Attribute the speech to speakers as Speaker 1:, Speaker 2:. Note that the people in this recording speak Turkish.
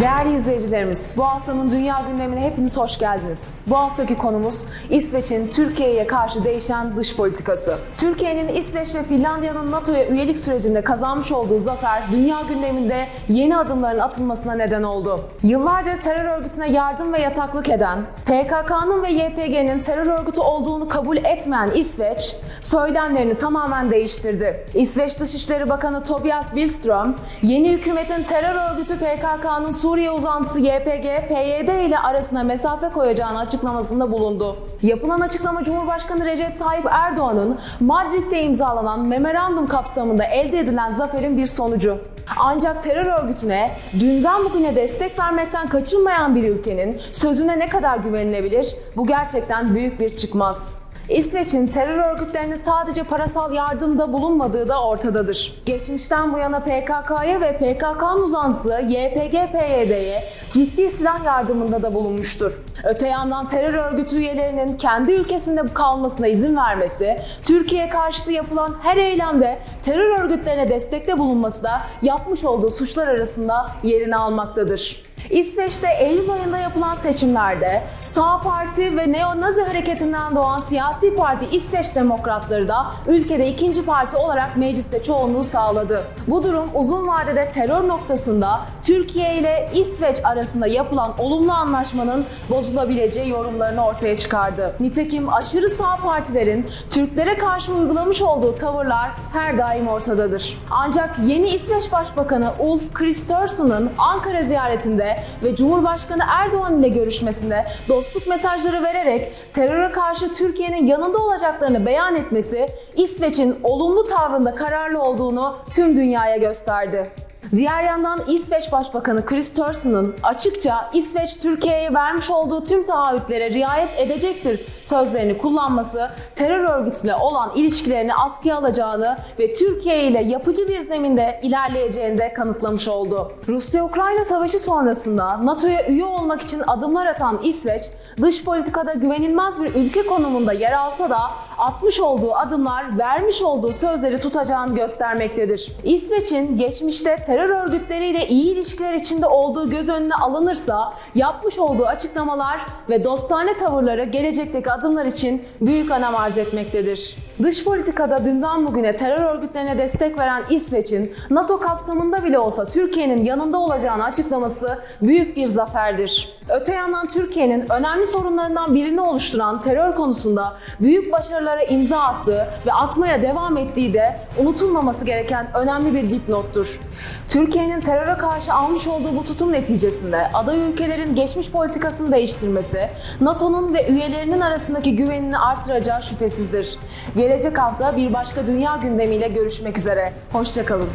Speaker 1: Değerli izleyicilerimiz, bu haftanın dünya gündemine hepiniz hoş geldiniz. Bu haftaki konumuz İsveç'in Türkiye'ye karşı değişen dış politikası. Türkiye'nin İsveç ve Finlandiya'nın NATO'ya üyelik sürecinde kazanmış olduğu zafer dünya gündeminde yeni adımların atılmasına neden oldu. Yıllardır terör örgütüne yardım ve yataklık eden, PKK'nın ve YPG'nin terör örgütü olduğunu kabul etmeyen İsveç, söylemlerini tamamen değiştirdi. İsveç Dışişleri Bakanı Tobias Billström, yeni hükümetin terör örgütü PKK'nın Suriye uzantısı YPG, PYD ile arasına mesafe koyacağını açıklamasında bulundu. Yapılan açıklama Cumhurbaşkanı Recep Tayyip Erdoğan'ın Madrid'de imzalanan memorandum kapsamında elde edilen zaferin bir sonucu. Ancak terör örgütüne dünden bugüne destek vermekten kaçınmayan bir ülkenin sözüne ne kadar güvenilebilir? Bu gerçekten büyük bir çıkmaz. İsveç'in terör örgütlerine sadece parasal yardımda bulunmadığı da ortadadır. Geçmişten bu yana PKK'ya ve PKK'nın uzantısı YPG-PYD'ye ciddi silah yardımında da bulunmuştur. Öte yandan terör örgütü üyelerinin kendi ülkesinde kalmasına izin vermesi, Türkiye karşıtı yapılan her eylemde terör örgütlerine destekte bulunması da yapmış olduğu suçlar arasında yerini almaktadır. İsveç'te Eylül ayında yapılan seçimlerde sağ parti ve neo-nazi hareketinden doğan siyasi parti İsveç Demokratları da ülkede ikinci parti olarak mecliste çoğunluğu sağladı. Bu durum uzun vadede terör noktasında Türkiye ile İsveç arasında yapılan olumlu anlaşmanın bozulabileceği yorumlarını ortaya çıkardı. Nitekim aşırı sağ partilerin Türklere karşı uygulamış olduğu tavırlar her daim ortadadır. Ancak yeni İsveç Başbakanı Ulf Kristersson'un Ankara ziyaretinde ve Cumhurbaşkanı Erdoğan ile görüşmesinde dostluk mesajları vererek teröre karşı Türkiye'nin yanında olacaklarını beyan etmesi İsveç'in olumlu tavrında kararlı olduğunu tüm dünyaya gösterdi. Diğer yandan İsveç Başbakanı Kristersson'un açıkça İsveç Türkiye'ye vermiş olduğu tüm taahhütlere riayet edecektir sözlerini kullanması terör örgütüyle olan ilişkilerini askıya alacağını ve Türkiye ile yapıcı bir zeminde ilerleyeceğini de kanıtlamış oldu. Rusya-Ukrayna savaşı sonrasında NATO'ya üye olmak için adımlar atan İsveç, dış politikada güvenilmez bir ülke konumunda yer alsa da atmış olduğu adımlar vermiş olduğu sözleri tutacağını göstermektedir. İsveç'in geçmişte terör örgütleriyle iyi ilişkiler içinde olduğu göz önüne alınırsa yapmış olduğu açıklamalar ve dostane tavırları gelecekteki adımlar için büyük önem arz etmektedir. Dış politikada dünden bugüne terör örgütlerine destek veren İsveç'in NATO kapsamında bile olsa Türkiye'nin yanında olacağını açıklaması büyük bir zaferdir. Öte yandan Türkiye'nin önemli sorunlarından birini oluşturan terör konusunda büyük başarılara imza attığı ve atmaya devam ettiği de unutulmaması gereken önemli bir dipnottur. Türkiye'nin teröre karşı almış olduğu bu tutum neticesinde aday ülkelerin geçmiş politikasını değiştirmesi, NATO'nun ve üyelerinin arasındaki güvenini artıracağı şüphesizdir. Gelecek hafta bir başka dünya gündemiyle görüşmek üzere. Hoşçakalın.